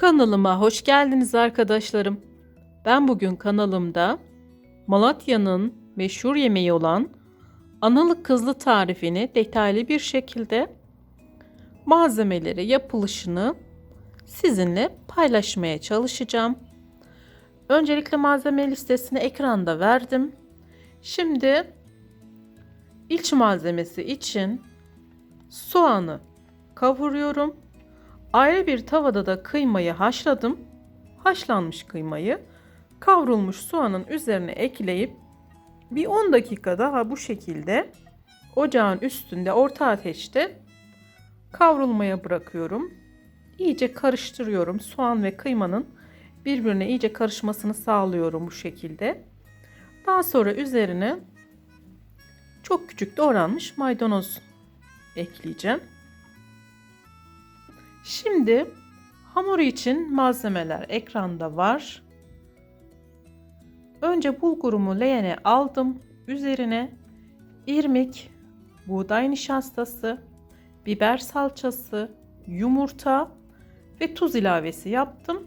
Kanalıma hoş geldiniz arkadaşlarım. Ben bugün kanalımda Malatya'nın meşhur yemeği olan analı kızlı tarifini detaylı bir şekilde malzemeleri, yapılışını sizinle paylaşmaya çalışacağım. Öncelikle malzeme listesini ekranda verdim. Şimdi iç malzemesi için soğanı kavuruyorum. Ayrı bir tavada da kıymayı haşladım. Haşlanmış kıymayı kavrulmuş soğanın üzerine ekleyip bir 10 dakika daha bu şekilde ocağın üstünde orta ateşte kavrulmaya bırakıyorum. İyice karıştırıyorum. Soğan ve kıymanın birbirine iyice karışmasını sağlıyorum bu şekilde. Daha sonra üzerine çok küçük doğranmış maydanoz ekleyeceğim. Şimdi hamur için malzemeler ekranda var. Önce bulgurumu leğene aldım. Üzerine irmik, buğday nişastası, biber salçası, yumurta ve tuz ilavesi yaptım.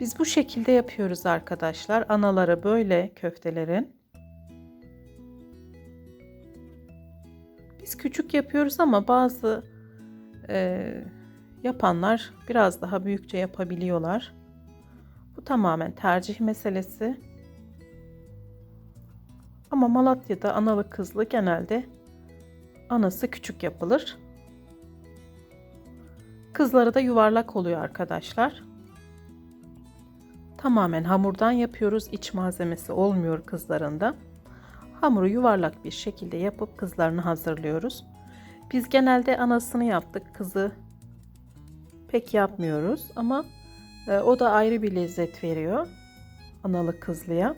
Biz bu şekilde yapıyoruz arkadaşlar. Anaları böyle köftelerin. Biz küçük yapıyoruz ama bazı e, yapanlar biraz daha büyükçe yapabiliyorlar. Bu tamamen tercih meselesi. Ama Malatya'da analı kızlı genelde anası küçük yapılır. Kızları da yuvarlak oluyor arkadaşlar. Tamamen hamurdan yapıyoruz. İç malzemesi olmuyor kızlarında. Hamuru yuvarlak bir şekilde yapıp kızlarını hazırlıyoruz. Biz genelde anasını yaptık. Kızı pek yapmıyoruz ama e, o da ayrı bir lezzet veriyor. Analı kızlıya.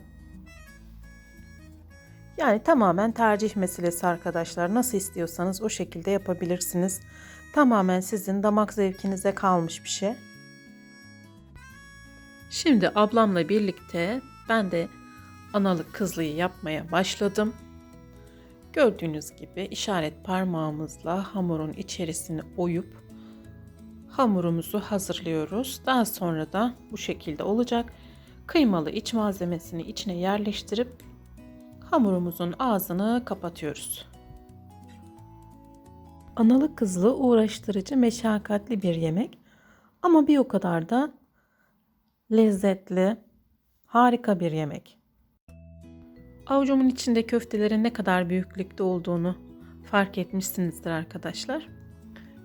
Yani tamamen tercih meselesi arkadaşlar. Nasıl istiyorsanız o şekilde yapabilirsiniz. Tamamen sizin damak zevkinize kalmış bir şey. Şimdi ablamla birlikte ben de analık kızlıyı yapmaya başladım. Gördüğünüz gibi işaret parmağımızla hamurun içerisini oyup hamurumuzu hazırlıyoruz. Daha sonra da bu şekilde olacak. Kıymalı iç malzemesini içine yerleştirip hamurumuzun ağzını kapatıyoruz. Analı kızlı uğraştırıcı, meşakkatli bir yemek ama bir o kadar da lezzetli, harika bir yemek. Avucumun içinde köftelerin ne kadar büyüklükte olduğunu fark etmişsinizdir arkadaşlar.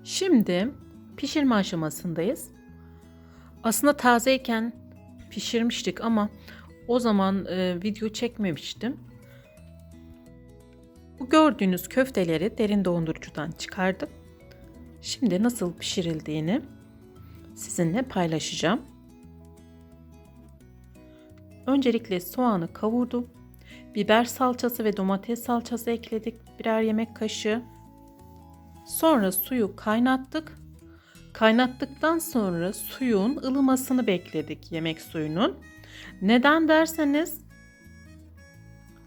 Şimdi pişirme aşamasındayız. Aslında tazeyken pişirmiştik ama o zaman e, video çekmemiştim. Bu gördüğünüz köfteleri derin dondurucudan çıkardım. Şimdi nasıl pişirildiğini sizinle paylaşacağım. Öncelikle soğanı kavurdum. Biber salçası ve domates salçası ekledik birer yemek kaşığı. Sonra suyu kaynattık. Kaynattıktan sonra suyun ılımasını bekledik yemek suyunun. Neden derseniz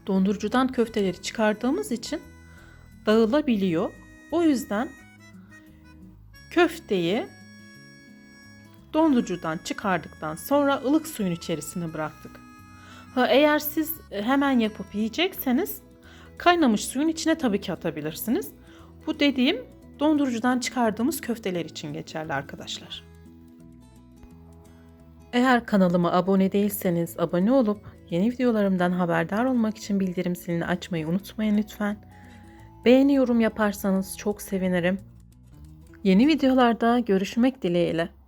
dondurucudan köfteleri çıkardığımız için dağılabiliyor. O yüzden köfteyi dondurucudan çıkardıktan sonra ılık suyun içerisine bıraktık. Eğer siz hemen yapıp yiyecekseniz kaynamış suyun içine tabii ki atabilirsiniz. Bu dediğim dondurucudan çıkardığımız köfteler için geçerli arkadaşlar. Eğer kanalıma abone değilseniz abone olup yeni videolarımdan haberdar olmak için bildirim zilini açmayı unutmayın lütfen. Beğeni yorum yaparsanız çok sevinirim. Yeni videolarda görüşmek dileğiyle.